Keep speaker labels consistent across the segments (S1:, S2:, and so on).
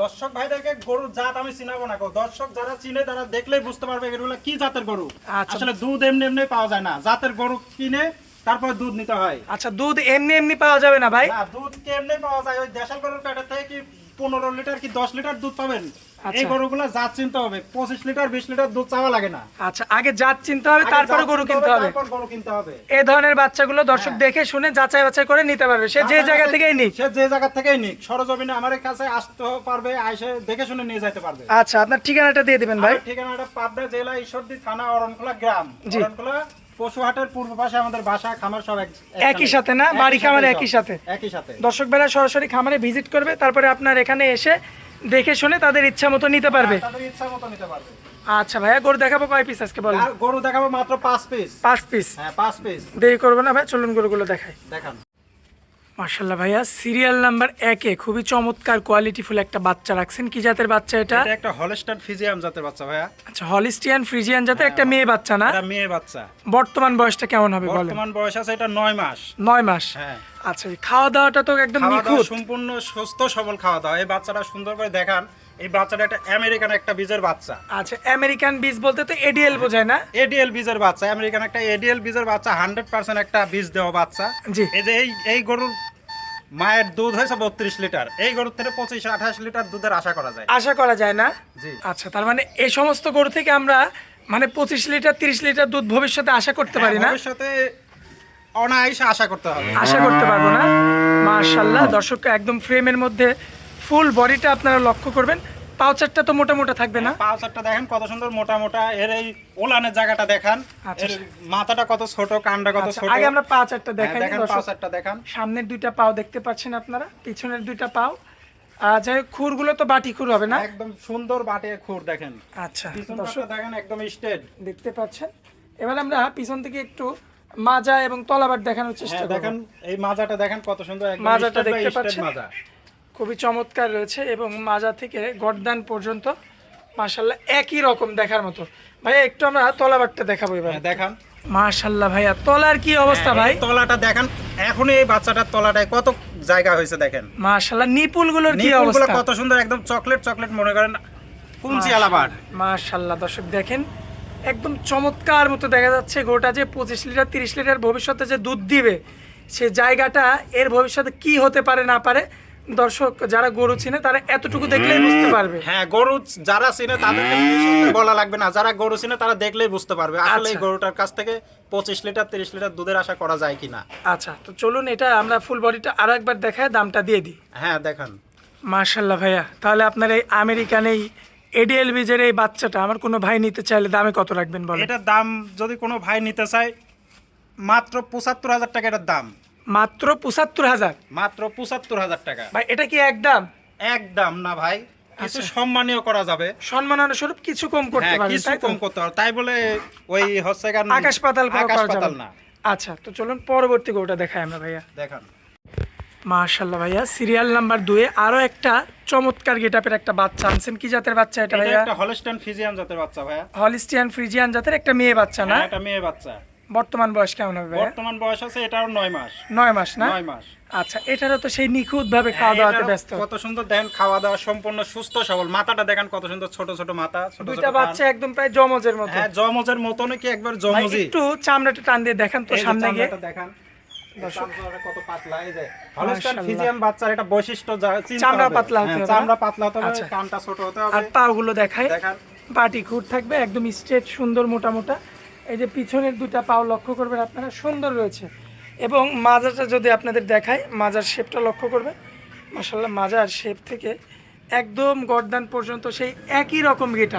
S1: দর্শক ভাইদেরকে গরুর জাত আমি চিনাবো না দর্শক যারা চিনে তারা দেখলেই বুঝতে পারবে এগুলো কি জাতের গরু।
S2: আচ্ছা।
S1: আসলে দুধ এমনি এমনি পাওয়া যায় না। জাতের গরু কিনে তারপর দুধ নিতে হয়।
S2: আচ্ছা দুধ এমনি এমনি পাওয়া যাবে না ভাই?
S1: দুধ এমনি পাওয়া যায়? ওই দেশাল গরুর পেটের থেকে কি পনেরো লিটার কি দশ লিটার দুধ পাবেন। এই গরুগুলো জাত চিনতে হবে। পঁচিশ লিটার বিশ লিটার দুধ চাওয়া লাগে না।
S2: আচ্ছা আগে জাত চিনতে হবে তারপরে গরু কিনতে হবে
S1: গরু কিনতে হবে।
S2: এই ধরনের বাচ্চাগুলো দর্শক
S1: হ্যাঁ।
S2: দেখে শুনে যাচাই বাছাই করে নিতে পারবে। সে যে জায়গা থেকেই নিক।
S1: সে যে জায়গা থেকেই নিক। সরজমিনে আমার কাছে আসতে পারবে আইসে দেখে শুনে নিয়ে যেতে পারবে।
S2: আচ্ছা আপনার ঠিকানাটা দিয়ে দিবেন ভাই।
S1: ঠিকানাটা পাবনা জেলা ঈশ্বরদী থানা অরণখোলা গ্রাম। অরণখোলা পশুহাটের পূর্ব পাশে আমাদের বাসা খামার সব
S2: একই সাথে না? বাড়ি খামার একই সাথে?
S1: একই সাথে।
S2: দর্শক বেলা সরাসরি খামারে ভিজিট করবে তারপরে আপনার এখানে এসে দেখে শুনে তাদের ইচ্ছা মতো নিতে পারবে?
S1: তাদের ইচ্ছা মতো নিতে পারবে।
S2: আচ্ছা ভাইয়া গরু দেখাবো কয় পিস আজকে
S1: আর গরু দেখাবো মাত্র পাঁচ পিস
S2: পাঁচ পিস
S1: হ্যাঁ পাঁচ পিস
S2: দেরি করব না ভাই চলুন গরুগুলো দেখাই।
S1: দেখান।
S2: মার্শাল্লাহ ভাইয়া সিরিয়াল নাম্বার একে খুবই চমৎকার কোয়ালিটিফুল একটা বাচ্চা রাখছেন। কি জাতের বাচ্চা এটা?
S1: এটা একটা হলস্টার ফিজিয়াম জাতের বাচ্চা ভাইয়া।
S2: আচ্ছা হলিস্টিয়ান ফ্রিজিয়ান জাতের একটা মেয়ে বাচ্চা না?
S1: এটা মেয়ে বাচ্চা।
S2: বর্তমান বয়সটা কেমন হবে বলেন?
S1: বর্তমান বয়স আছে এটা নয় মাস।
S2: নয় মাস।
S1: হ্যাঁ।
S2: আচ্ছা খাওয়া দাওয়াটা তো একদম নিখুঁত।
S1: সম্পূর্ণ সুস্থ সবল খাওয়া দাওয়া এই বাচ্চাটা সুন্দর করে দেখান। এই বাচ্চাটা একটা আমেরিকান একটা বীজের বাচ্চা।
S2: আচ্ছা আমেরিকান বীজ বলতে তো এডিএল বোঝায় না?
S1: এডিএল বীজের বাচ্চা আমেরিকান একটা এডিএল বীজের বাচ্চা হান্ড্রেড পার্সেন্ট একটা বীজ দেওয়া বাচ্চা।
S2: জি।
S1: এই যে এই এই গরুর মায়ের দুধ হয়েছে বত্রিশ লিটার। এই গরুর থেকে পঁচিশ আঠাশ লিটার দুধের আশা করা যায়।
S2: আশা করা যায় না?
S1: জি।
S2: আচ্ছা তার মানে এই সমস্ত গরু থেকে আমরা মানে পঁচিশ লিটার তিরিশ লিটার দুধ ভবিষ্যতে আশা করতে পারি না?
S1: হ্যাঁ, ভবিষ্যতে অনায়াসে আশা করতে হবে।
S2: আশা করতে পারব না। মাশাল্লাহ দর্শক একদম ফ্রেমের মধ্যে ফুল বডিটা আপনারা লক্ষ্য করবেন। পাউচারটা তো মোটা মোটা থাকবে না।
S1: পালসারটা দেখেন কত সুন্দর মোটা মোটা। এর এই ওলানের জায়গাটা দেখান।
S2: আচ্ছা।
S1: এর মাথাটা কত ছোট কানটা কত
S2: আচ্ছা,
S1: ছোট।
S2: আগে আমরা পাউচারটা
S1: হ্যাঁ,
S2: দেখাই
S1: দেখেন পালসারটা দেখান।
S2: সামনের দুইটা পাও দেখতে পাচ্ছেন আপনারা পিছনের দুইটা পাও। আর যাই হোক, খুরগুলো তো বাটি খুর হবে না?
S1: একদম সুন্দর বাটি খুর দেখেন।
S2: আচ্ছা
S1: পিছনটা দেখেন একদম স্টেট।
S2: দেখতে পাচ্ছেন। এবার আমরা পিছন থেকে একটু মাজা এবং তলাবার দেখানোর চেষ্টা
S1: হ্যাঁ দেখেন এই মাজাটা দেখেন কত সুন্দর একদম
S2: মাজাটা দেখতে পাচ্ছেন?
S1: মাজা।
S2: খুবই চমৎকার রয়েছে এবং মাজা থেকে গর্দান পর্যন্ত মাশাল্লাহ একই রকম দেখার মতো। ভাইয়া একটু আমরা তলাবারটা দেখাবো এবার।
S1: হ্যাঁ, দেখান।
S2: মাশাল্লাহ ভাইয়া তলার কি অবস্থা ভাই?
S1: তলাটা দেখেন এখন এই বাচ্চাটার তলাটায় কত জায়গা হয়েছে দেখেন।
S2: মাশাল্লাহ নিপুলগুলোর কি
S1: নিপুলগুলো
S2: অবস্থা?
S1: কত সুন্দর একদম চকলেট চকলেট মনে করেন কুঞ্চি আলাবার
S2: মাশাল্লাহ দর্শক দেখেন একদম চমৎকার মতো দেখা যাচ্ছে গোটা যে পঁচিশ লিটার তিরিশ লিটার ভবিষ্যতে যে দুধ দিবে সে জায়গাটা এর ভবিষ্যতে কি হতে পারে না পারে দর্শক যারা গরু চিনে তারা এতটুকু দেখলেই বুঝতে পারবে।
S1: হ্যাঁ গরু যারা চিনে তাদের বলা লাগবে না। যারা গরু চিনে তারা দেখলেই বুঝতে পারবে আসলে এই
S2: আচ্ছা।
S1: গরুটার কাছ থেকে পঁচিশ লিটার তিরিশ লিটার দুধের আশা করা যায় কিনা।
S2: আচ্ছা তো চলুন এটা আমরা ফুল বডিটা আরও একবার দেখায় দামটা দিয়ে দিই।
S1: হ্যাঁ দেখান।
S2: মার্শাল্লাহ ভাইয়া তাহলে আপনার এই আমেরিকান এই এডিএল বীজের এই বাচ্চাটা আমার কোনো ভাই নিতে চাইলে দামে কত রাখবেন বলেন?
S1: এটার দাম যদি কোনো ভাই নিতে চায় মাত্র পঁচাত্তর হাজার টাকা এটার দাম।
S2: মাত্র পঁচাত্তর হাজার?
S1: মাত্র পঁচাত্তর হাজার টাকা।
S2: ভাই এটা কি একদম
S1: একদম না ভাই কিছু
S2: আচ্ছা।
S1: সম্মানীয় করা যাবে।
S2: সম্মাননা স্বরূপ কিছু কম করতে
S1: হ্যাঁ
S2: পারবেন
S1: কিছু? কম করতে হবে। তাই বলে ওই হচ্ছে
S2: আকাশ পাতাল
S1: আকাশ পাতাল
S2: না। আচ্ছা তো চলুন পরবর্তী গরুটা দেখাই আমরা ভাইয়া।
S1: দেখান।
S2: মাশাল্লাহ ভাইয়া। সিরিয়াল নাম্বার দুয়ে আরও একটা চমৎকার গেটাপের একটা বাচ্চা আনছেন। কি জাতের বাচ্চা এটা
S1: এটা
S2: ভাইয়া?
S1: একটা হলস্টাইন ফিজিয়াম জাতের বাচ্চা ভাইয়া।
S2: হলিস্টিয়ান ফ্রিজিয়ান জাতের একটা মেয়ে বাচ্চা না?
S1: হ্যাঁ, এটা মেয়ে বাচ্চা।
S2: বর্তমান বয়স কেমন হবে ভাইয়া?
S1: বর্তমান বয়স আছে এটাও নয় মাস।
S2: নয় মাস না?
S1: নয় মাস।
S2: আচ্ছা এটারও তো সেই নিখুঁত ভাবে খাওয়া দাওয়াতে ব্যস্ত।
S1: কত সুন্দর দেখেন খাওয়া দাওয়া সম্পূর্ণ সুস্থ সবল। মাথাটা দেখেন কত সুন্দর ছোট ছোট মাথা ছোট ছোট
S2: দুইটা বাচ্চা একদম প্রায় জমজের মতো।
S1: হ্যাঁ জমজের মতনই কি একবার জমজি
S2: একটু চামড়াটা টান দিয়ে দেখেন তো সামনে গিয়ে।
S1: দেখান। কত পাতলা এই যে হলস্টাইন
S2: মাশাআল্লাহ।
S1: বাচ্চার এটা বৈশিষ্ট্য
S2: চামড়া পাতলা হতে হবে
S1: চামড়া পাতলা হতে হবে
S2: আচ্ছা।
S1: কানটা ছোট হতে
S2: আর পাগুলো দেখায়
S1: দেখান।
S2: খুঁট থাকবে একদম স্ট্রেট সুন্দর মোটা মোটা। এই যে পিছনের দুটা পাও লক্ষ্য করবেন আপনারা সুন্দর রয়েছে। এবং মাজাটা যদি আপনাদের দেখায় মাজার শেপটা লক্ষ্য করবেন। মাসাল্লাহ মাজার শেপ থেকে একদম গর্দান পর্যন্ত সেই একই রকম গেট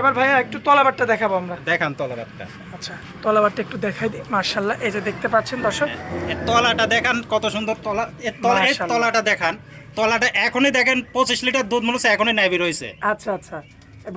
S2: এবার ভাইয়া একটু তলাবারটা দেখাবো আমরা।
S1: দেখান তলাবারটা।
S2: আচ্ছা তলাবারটা একটু দেখাই দিই মার্শাল্লাহ এই যে দেখতে পাচ্ছেন দর্শক।
S1: এর তলাটা দেখান কত সুন্দর তলা তলাটা দেখান। তলাটা এখনই দেখেন পঁচিশ লিটার দুধ মনে হচ্ছে এখনই নাইবি রয়েছে।
S2: আচ্ছা আচ্ছা।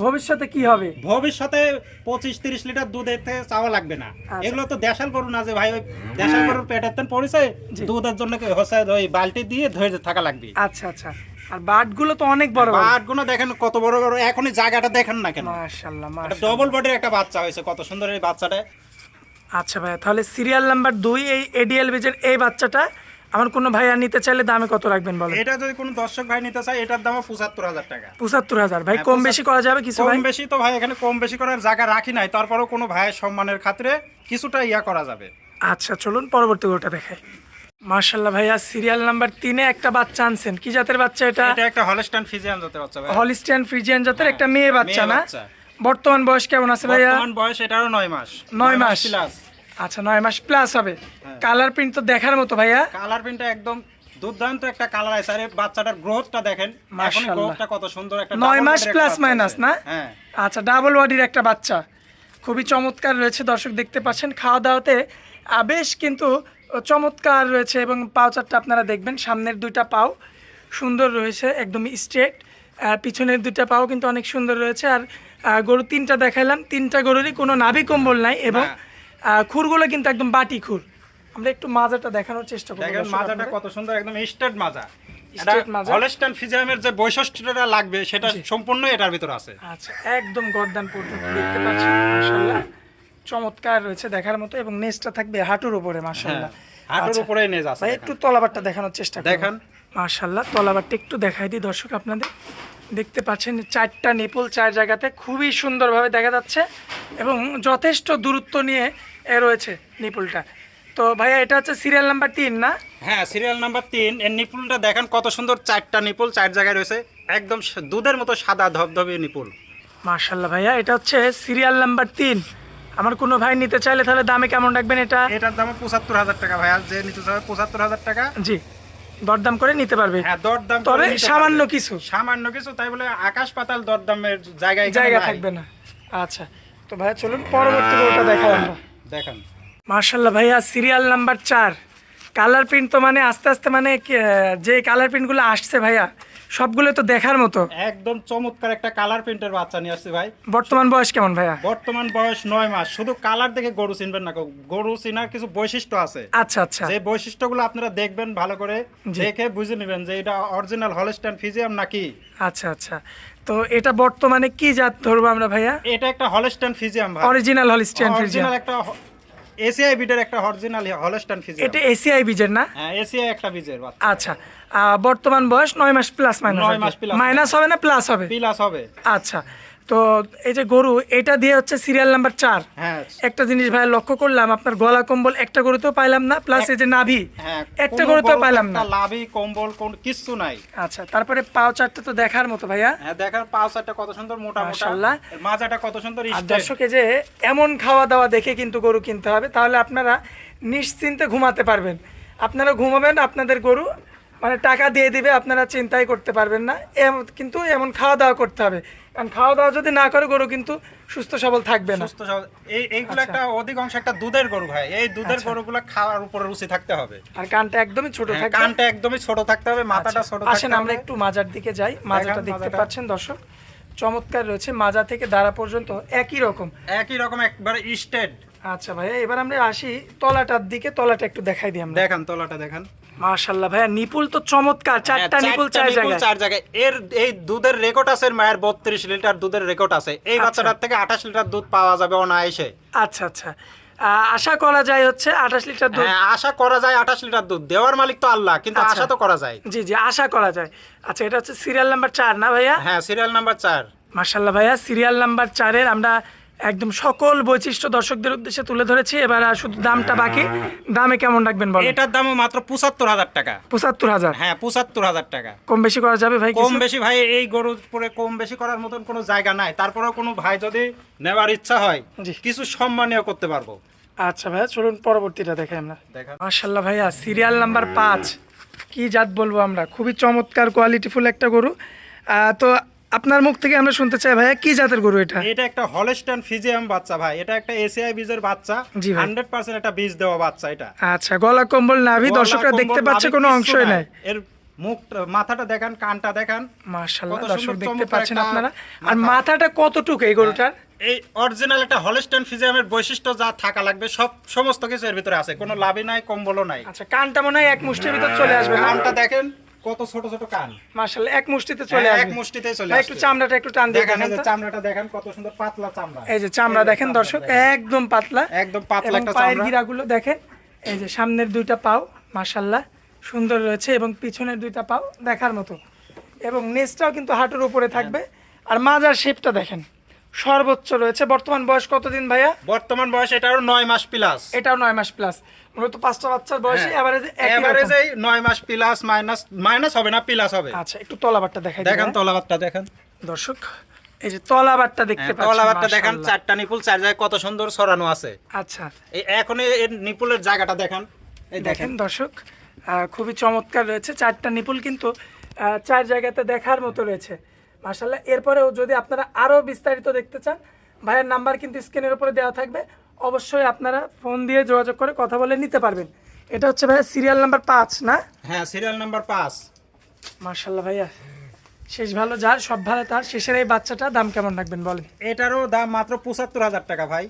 S2: ভবিষ্যতে কি হবে?
S1: ভবিষ্যতে পঁচিশ তিরিশ লিটার দুধ এতে চাওয়া লাগবে না।
S2: আচ্ছা।
S1: এগুলো তো দেশাল গরু না যে ভাই ওই দেশাল গরুর পেটের তেন পড়েছে দুধের জন্য হচ্ছে ওই বালতি দিয়ে ধরে থাকা লাগবে।
S2: আচ্ছা আচ্ছা। আর বাটগুলো তো অনেক বড় বড়।
S1: বাটগুলো দেখেন কত বড় বড় এখনই জায়গাটা দেখেন না কেন?
S2: মাশাল্লাহ
S1: একটা
S2: মাশাল্লাহ
S1: ডবল বডির একটা বাচ্চা হয়েছে কত সুন্দর এই বাচ্চাটা।
S2: আচ্ছা ভাইয়া তাহলে সিরিয়াল নাম্বার দুই এই এডিএল বেজের এই বাচ্চাটা আমার কোনো ভাইয়া নিতে চাইলে দামে কত রাখবেন বলেন?
S1: এটা যদি কোনো দর্শক ভাই নিতে চায় এটার দাম পঁচাত্তর হাজার টাকা।
S2: পঁচাত্তর হাজার। ভাই
S1: হ্যাঁ,
S2: কম বেশি করা যাবে কিছু ভাই?
S1: কম বেশি তো ভাই এখানে কম বেশি করার জায়গা রাখি নাই তারপরেও কোনো ভাইয়ের সম্মানের খাতিরে কিছুটা ইয়া করা যাবে।
S2: আচ্ছা চলুন পরবর্তী গরুটা দেখাই। মার্শাল্লাহ ভাইয়া সিরিয়াল নাম্বার তিনে একটা বাচ্চা আনছেন। কি জাতের বাচ্চা এটা?
S1: এটা একটা হলিস্টান ফিজিয়ান জাতে বাচ্চা ভাই
S2: হলিস্টিয়ান ফ্রিজিয়ান জাতের একটা মেয়ে বাচ্চা না? বর্তমান বয়স কেমন আছে ভাইয়া?
S1: বর্তমান বয়স এটারও নয় মাস।
S2: নয় মাস
S1: প্লাস
S2: আচ্ছা নয় মাস প্লাস হবে।
S1: হ্যাঁ।
S2: কালার প্রিন্ট তো দেখার মতো ভাইয়া।
S1: কালার প্রিন্টটা একদম দুর্দান্ত একটা কালার আছে। আরে বাচ্চাটার গ্রোথটা দেখেন। এখন গ্রোথটা কত সুন্দর একটা
S2: নয়
S1: double
S2: মাস প্লাস মাইনাস না?
S1: হ্যাঁ।
S2: আচ্ছা ডাবল বডির একটা বাচ্চা। খুবই চমৎকার রয়েছে দর্শক দেখতে পাচ্ছেন। খাওয়া দাওয়াতে বেশ কিন্তু চমৎকার রয়েছে এবং পাও চারটা আপনারা দেখবেন সামনের দুইটা পাও সুন্দর রয়েছে একদম স্ট্রেট পিছনের দুইটা পাও কিন্তু অনেক সুন্দর রয়েছে। আর গরু তিনটা দেখাইলাম তিনটা গরুরই কোনো নাভি কম্বল নাই এবং
S1: না।
S2: খুরগুলো কিন্তু একদম বাটি খুর। আমরা একটু মাজাটা দেখানোর চেষ্টা করব
S1: দেখেন মাজাটা কত সুন্দর একদম স্টেট মাজা।
S2: Straight
S1: ফিজিয়ামের যে বৈশিষ্ট্যটা লাগবে সেটা সম্পূর্ণ এটার ভিতর আছে।
S2: আচ্ছা একদম গর্দান পর্যন্ত দেখতে পাচ্ছেন মাশাল্লাহ চমৎকার রয়েছে দেখার মতো এবং নেজটা থাকবে হাঁটুর উপরে
S1: হ্যাঁ, হাঁটুর
S2: আচ্ছা।
S1: উপরে নেজ আছে
S2: ভাই একটু তলাবারটা দেখানোর চেষ্টা করুন।
S1: দেখান।
S2: মাশাল্লাহ তলাবারটা একটু দেখাই দিই দর্শক আপনাদের। দেখতে পাচ্ছেন চারটা নিপুল চার জায়গাতে খুবই সুন্দরভাবে দেখা যাচ্ছে এবং যথেষ্ট দূরত্ব নিয়ে এ রয়েছে নিপুলটা। তো ভাইয়া এটা হচ্ছে সিরিয়াল নাম্বার তিন না?
S1: হ্যাঁ সিরিয়াল নাম্বার তিন। এর নিপুলটা দেখেন কত সুন্দর চারটা নিপুল চার জায়গায় রয়েছে। একদম দুধের মতো সাদা ধবধবে নিপুল।
S2: মাশাল্লাহ ভাইয়া এটা হচ্ছে সিরিয়াল নাম্বার তিন। আমার কোনো ভাই নিতে চাইলে তাহলে দামে কেমন রাখবেন এটা?
S1: এটার দাম পঁচাত্তর হাজার টাকা ভাই। আর যে নিতে চাবে পঁচাত্তর হাজার টাকা।
S2: জি। দরদাম করে নিতে পারবে।
S1: হ্যাঁ দরদাম
S2: তবে সামান্য কিছু।
S1: সামান্য কিছু তাই বলে আকাশ পাতাল দরদামের জায়গায় জায়গা।
S2: থাকবে না। আচ্ছা। তো ভাইয়া চলুন পরবর্তী ওটা দেখাই আমরা।
S1: দেখান।
S2: মার্শাল্লাহ ভাইয়া সিরিয়াল নাম্বার চার। কালার প্রিন্ট তো মানে আস্তে আস্তে মানে যে কালার প্রিন্টগুলো আসছে ভাইয়া সবগুলো তো দেখার মতো।
S1: একদম চমৎকার একটা কালার প্রিন্টের বাচ্চা নিয়ে আসছে ভাই।
S2: বর্তমান বয়স কেমন ভাইয়া?
S1: বর্তমান বয়স নয় মাস শুধু কালার দেখে গরু চিনবেন না গরু চিনার কিছু বৈশিষ্ট্য আছে।
S2: আচ্ছা আচ্ছা।
S1: যে বৈশিষ্ট্যগুলো আপনারা দেখবেন ভালো করে। দেখে বুঝে নেবেন যে এটা অরিজিনাল হলস্টাইন ফিজিয়াম নাকি।
S2: আচ্ছা আচ্ছা। তো এটা বর্তমানে কি জাত ধরবো আমরা ভাইয়া?
S1: এটা একটা হলস্টাইন ফিজিয়াম ভাই।
S2: অরিজিনাল হলিস্টিয়ান ফ্রিজিয়ান
S1: অরিজিনাল একটা এসিআই বিডের একটা অরিজিনাল হলস্টান ফিজিয়াম
S2: এটা এসিআই বিজের না?
S1: হ্যাঁ এসিআই একটা বিজের বাচ্চা।
S2: আচ্ছা বর্তমান বয়স নয় মাস প্লাস মাইনাস
S1: নয় মাস প্লাস
S2: মাইনাস হবে না প্লাস হবে?
S1: প্লাস হবে।
S2: আচ্ছা তো এই যে গরু এটা দিয়ে হচ্ছে সিরিয়াল নাম্বার চার।
S1: হ্যাঁ।
S2: একটা জিনিস ভাই লক্ষ্য করলাম আপনার গলা কম্বল একটা গরুতেও পাইলাম না প্লাস এই যে নাভি
S1: হ্যাঁ
S2: একটা গরুতেও
S1: বড়
S2: পাইলাম না।
S1: লাভি কম্বল কোন কিছু নাই।
S2: আচ্ছা তারপরে পাও চারটা তো দেখার মতো ভাইয়া।
S1: হ্যাঁ দেখার পাও চারটা কত সুন্দর মোটা মোটা।
S2: মাশাআল্লাহ।
S1: মাজাটা কত সুন্দর
S2: দর্শকে যে এমন খাওয়া দাওয়া দেখে কিন্তু গরু কিনতে হবে তাহলে আপনারা নিশ্চিন্তে ঘুমাতে পারবেন। আপনারা ঘুমাবেন আপনাদের গরু মানে টাকা দিয়ে দিবে আপনারা চিন্তাই করতে পারবেন না। এম- কিন্তু এমন খাওয়া দাওয়া করতে হবে। কারণ খাওয়া দাওয়া যদি না করে গরু কিন্তু সুস্থ সবল থাকবে না।
S1: সুস্থ সবল- এই এইগুলো
S2: আচ্ছা।
S1: একটা অধিকাংশ একটা দুধের গরু ভাই। এই দুধের গরুগুলো খাওয়ার উপরে রুচি থাকতে হবে।
S2: আর কানটা একদমই ছোট
S1: হ্যাঁ,
S2: থাকবে।
S1: কানটা একদমই ছোট থাকতে হবে মাথাটা
S2: আচ্ছা,
S1: ছোট
S2: আসেন
S1: থাকতে
S2: আমরা একটু মাজার দিকে যাই। মাজাটা দেখতে পাচ্ছেন দর্শক। চমৎকার রয়েছে। মাজা থেকে দাঁড়া পর্যন্ত একই রকম।
S1: একই রকম একবারে স্টেট
S2: আচ্ছা ভাই এবার আমরা আসি তলাটার দিকে। তলাটা একটু দেখাই দিই আমরা।
S1: দেখান তলাটা দেখান।
S2: মাশাল্লাহ ভাইয়া নিপুল তো চমৎকার চারটা
S1: হ্যাঁ,
S2: নিপুল চার জায়গায়।
S1: চার জায়গায়। এর এই দুধের রেকর্ড আছে মায়ের বত্রিশ লিটার দুধের রেকর্ড আছে। এই
S2: আচ্ছা।
S1: বাচ্চাটার থেকে আঠাশ লিটার দুধ পাওয়া যাবে অনায়াসে।
S2: আচ্ছা আচ্ছা। আশা করা যায় হচ্ছে আঠাশ লিটার দুধ।
S1: হ্যাঁ আশা করা যায় আঠাশ লিটার দুধ। দেওয়ার মালিক তো আল্লাহ কিন্তু
S2: আচ্ছা।
S1: আশা তো করা যায়।
S2: জি জি আশা করা যায়। আচ্ছা এটা হচ্ছে সিরিয়াল নাম্বার চার না ভাইয়া?
S1: হ্যাঁ সিরিয়াল নাম্বার চার।
S2: মাশাল্লাহ ভাইয়া সিরিয়াল নাম্বার চারের আমরা একদম সকল বৈশিষ্ট্য দর্শকদের উদ্দেশ্যে তুলে ধরেছি। এবার শুধু দামটা বাকি। দামে কেমন রাখবেন বলেন?
S1: এটার দামও মাত্র পঁচাত্তর হাজার টাকা।
S2: পঁচাত্তর হাজার?
S1: হ্যাঁ পঁচাত্তর হাজার টাকা।
S2: কম বেশি করা যাবে ভাই
S1: কম বেশি ভাই এই গরুর পরে কম বেশি করার মতন কোনো জায়গা নাই। তারপরেও কোনো ভাই যদি নেওয়ার ইচ্ছা হয়। কিছু সম্মানীয় করতে পারব।
S2: আচ্ছা ভাইয়া চলুন পরবর্তীটা দেখে আমরা।
S1: দেখা
S2: মাশাল্লাহ ভাইয়া সিরিয়াল নাম্বার পাঁচ। কি জাত বলব আমরা? খুবই চমৎকার কোয়ালিটিফুল একটা গরু। আহ, তো আপনার মুখ থেকে আমরা শুনতে চাই ভাইয়া কি জাতের গরু এটা?
S1: এটা একটা হলস্টান ফিজিয়াম বাচ্চা ভাই। এটা একটা এসিআই বীজের বাচ্চা।
S2: জি ভাই।
S1: হান্ড্রেড পার্সেন্ট একটা বীজ দেওয়া বাচ্চা এটা।
S2: আচ্ছা গলা কম্বল নাভি দর্শকরা দেখতে পাচ্ছে কোনো অংশই নাই।
S1: এর মুখ মাথাটা দেখান কানটা দেখান।
S2: মাশাল্লাহ
S1: কত
S2: দর্শক দেখতে পাচ্ছেন আপনারা। আর মাথাটা কতটুকু এই গরুটার?
S1: এই অরিজিনাল একটা হলস্টাইন ফিজিয়ামের বৈশিষ্ট্য যা থাকা লাগবে সব সমস্ত কিছু এর ভিতরে আছে। কোনো লাভই নাই কম্বলও নাই।
S2: আচ্ছা কানটা মনে হয় এক মুষ্টির ভিতর চলে আসবে
S1: কানটা দেখেন। কত ছোট ছোট কান?
S2: মাশাল্লাহ এক মুষ্টিতে চলে
S1: হ্যাঁ, এক
S2: আসবে।
S1: মুষ্টিতেই চলে
S2: ভাই, একটু চামড়াটা একটু টান দিয়ে
S1: দেখেন এই যে চামড়াটা দেখেন কত সুন্দর পাতলা চামড়া।
S2: এই যে চামড়া দেখেন দর্শক একদম পাতলা।
S1: একদম পাতলা একটা
S2: পায়ের
S1: চামড়া।
S2: গিরাগুলো দেখেন এই যে সামনের দুইটা পাও মাশাল্লাহ সুন্দর রয়েছে এবং পিছনের দুইটা পাও দেখার মতো। এবং নেসটাও কিন্তু হাঁটুর উপরে থাকবে। আর মাজার শেপটা দেখেন। সর্বোচ্চ রয়েছে। বর্তমান বয়স কতদিন ভাইয়া?
S1: বর্তমান বয়স এটারও নয় মাস প্লাস
S2: এটাও নয় মাস প্লাস মূলত পাঁচটা বাচ্চার বয়সে এভারেজে
S1: এভারেজে নয় মাস প্লাস মাইনাস মাইনাস হবে না প্লাস হবে।
S2: আচ্ছা একটু তলাবারটা দেখাই
S1: দেখেন তলাবারটা দেখেন।
S2: দর্শক এই যে তলাবারটা দেখতে পাচ্ছেন
S1: তলাবারটা দেখেন চারটা নিপুল চার জায়গায় কত সুন্দর ছড়ানো আছে।
S2: আচ্ছা।
S1: এই এখন এর নিপুলের জায়গাটা দেখেন। এই দেখেন।
S2: দর্শক আহ, খুবই চমৎকার রয়েছে। চারটা নিপুল কিন্তু চার জায়গাতে দেখার মতো রয়েছে। মাসাল্লাহ এরপরেও যদি আপনারা আরও বিস্তারিত দেখতে চান ভাইয়ের নাম্বার কিন্তু স্ক্রিনের উপরে দেওয়া থাকবে। অবশ্যই আপনারা ফোন দিয়ে যোগাযোগ করে কথা বলে নিতে পারবেন। এটা হচ্ছে ভাইয়া সিরিয়াল নাম্বার পাঁচ না?
S1: হ্যাঁ সিরিয়াল নাম্বার পাঁচ।
S2: মার্শাল্লাহ ভাইয়া শেষ ভালো যার সব ভালো তার শেষের এই বাচ্চাটা দাম কেমন রাখবেন বলেন?
S1: এটারও দাম মাত্র পঁচাত্তর হাজার টাকা ভাই।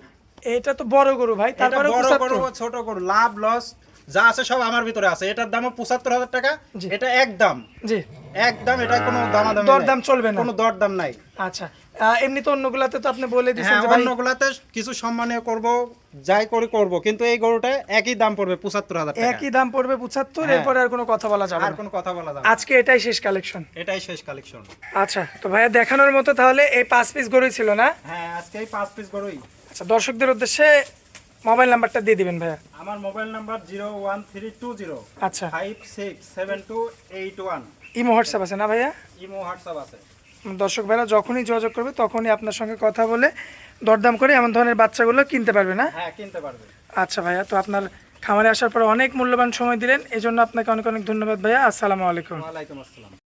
S2: এটা তো বড় গরু ভাই তারপরে
S1: বড় গরু ছোট গরু লাভ লস যা আছে সব আমার ভিতরে আছে। এটার দামও পঁচাত্তর হাজার টাকা। এটা একদম
S2: জি।
S1: একদম এটা কোনো হ্যাঁ। দামাদামি
S2: দরদাম চলবে না।
S1: কোনো দরদাম নাই।
S2: আচ্ছা। এমনি তো অন্যগুলাতে তো আপনি বলে দিয়েছেন
S1: হ্যাঁ,
S2: যে
S1: অন্যগুলাতে কিছু সম্মানীয় করব যাই করে করব কিন্তু এই গরুটা একই দাম পড়বে 75000 টাকা।
S2: একই দাম পড়বে 75
S1: হ্যাঁ।
S2: এরপর আর কোনো কথা বলা যাবে
S1: আর কোনো কথা বলা যাবে
S2: আজকে এটাই শেষ কালেকশন
S1: এটাই শেষ কালেকশন
S2: আচ্ছা তো ভাইয়া দেখানোর মতো তাহলে এই পাঁচ পিস গরুই ছিল না?
S1: হ্যাঁ আজকে এই পাঁচ পিস গরুই।
S2: আচ্ছা দর্শকদের উদ্দেশ্যে মোবাইল নাম্বারটা দিয়ে দিবেন ভাইয়া।
S1: আমার মোবাইল নাম্বার 01320
S2: আচ্ছা।
S1: 567281
S2: ইমো হোয়াটসঅ্যাপ আছে না ভাইয়া?
S1: ইমো হোয়াটসঅ্যাপ আছে।
S2: দর্শক ভাইরা যখনই যোগাযোগ করবে তখনই আপনার সঙ্গে কথা বলে দরদাম করে এমন ধরনের বাচ্চাগুলো কিনতে পারবে না?
S1: হ্যাঁ কিনতে পারবে।
S2: আচ্ছা ভাইয়া তো আপনার খামারে আসার পর অনেক মূল্যবান সময় দিলেন এজন্য জন্য আপনাকে অনেক অনেক ধন্যবাদ ভাইয়া। আসসালামু আলাইকুম।
S1: ওয়ালাইকুম আসসালাম।